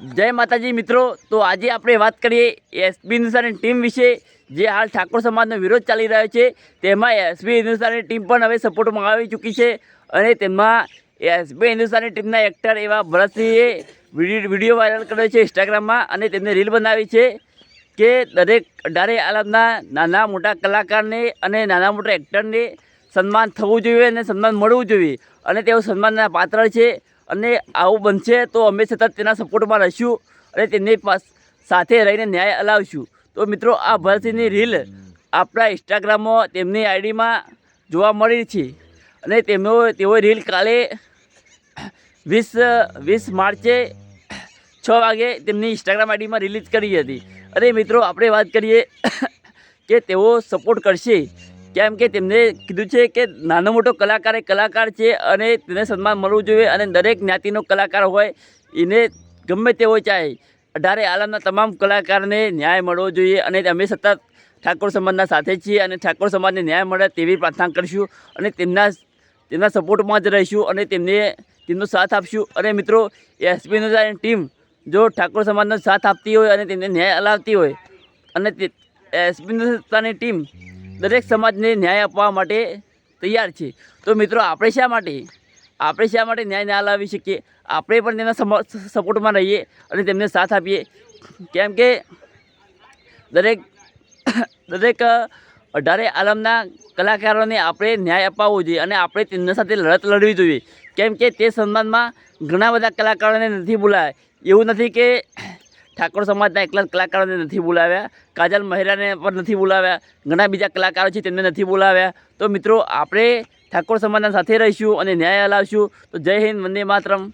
જય માતાજી મિત્રો. તો આજે આપણે વાત કરીએ એસબી હિન્દુસ્તાની ટીમ વિશે. જે હાલ ઠાકોર સમાજનો વિરોધ ચાલી રહ્યો છે. તેમાં એસબી હિન્દુસ્તાની ટીમ પણ હવે સપોર્ટમાં આવી ચૂકી છે. અને તેમાં એસબી હિન્દુસ્તાની ટીમના એક્ટર એવા ભરતસિંહે વીડિયો વાયરલ કર્યો છે ઇન્સ્ટાગ્રામમાં અને તેમને રીલ બનાવી છે કે દરેક અઢારે આલમના નાના મોટા કલાકારને અને નાના મોટા એક્ટરને સન્માન થવું જોઈએ અને સન્માન મળવું જોઈએ. અને તેઓ સન્માનના પાત્ર છે. અને આવું બનશે તો અમે સતત તેના સપોર્ટમાં રહીશું અને પાસ સાથે રહીને ન્યાય અલાવશું. તો મિત્રો, આ ભરતસિંહની રીલ આપણા ઇન્સ્ટાગ્રામમાં તેમની આઈડીમાં જોવા મળી છે. અને તેમનો, તેઓ રીલ કાલે વીસ વીસ માર્ચે છ વાગે તેમની ઇન્સ્ટાગ્રામ આઈડીમાં રિલીઝ કરી હતી. અને મિત્રો, આપણે વાત કરીએ કે તેઓ સપોર્ટ કરશે. કેમ કે તેમને કીધું છે કે નાનો મોટો કલાકાર એ કલાકાર છે અને તેને સન્માન મળવું જોઈએ અને દરેક જ્ઞાતિનો કલાકાર હોય, એને ગમે તેવો ચાહે. અઢારે આલમના તમામ કલાકારને ન્યાય મળવો જોઈએ અને અમે સતત ઠાકોર સમાજના સાથે છીએ અને ઠાકોર સમાજને ન્યાય મળે તેવી પ્રાર્થના કરીશું અને તેમના તેમના સપોર્ટમાં જ રહીશું અને તેમને તેમનો સાથ આપશું. અને મિત્રો એસપીની ટીમ જો ઠાકોર સમાજનો સાથ આપતી હોય અને તેમને ન્યાય અલાવતી હોય અને તે એસપીની ટીમ દરેક સમાજને ન્યાય આપવા માટે તૈયાર છે. તો મિત્રો, આપણે શા માટે? આપણે શા માટે ન્યાય ના લાવી શકીએ? આપણે પણ તેના સપોર્ટમાં રહીએ અને તેમને સાથ આપીએ. કેમ કે દરેક દરેક અઢારે આલમના કલાકારોને આપણે ન્યાય અપાવવો જોઈએ અને આપણે તેમના સાથે લડત લડવી જોઈએ. કેમ કે તે સન્માનમાં ઘણા બધા કલાકારોને નથી બોલાય. એવું નથી કે ઠાકોર સમાજના એકલા કલાકારોને નથી બોલાવ્યા. કાજલ મહેરાને પણ નથી બોલાવ્યા. ઘણા બીજા કલાકારો છે તેમને નથી બોલાવ્યા. તો મિત્રો, આપણે ઠાકોર સમાજના સાથે રહીશું અને ન્યાય અલાવશું. તો જય હિન્દ, વંદે માતરમ.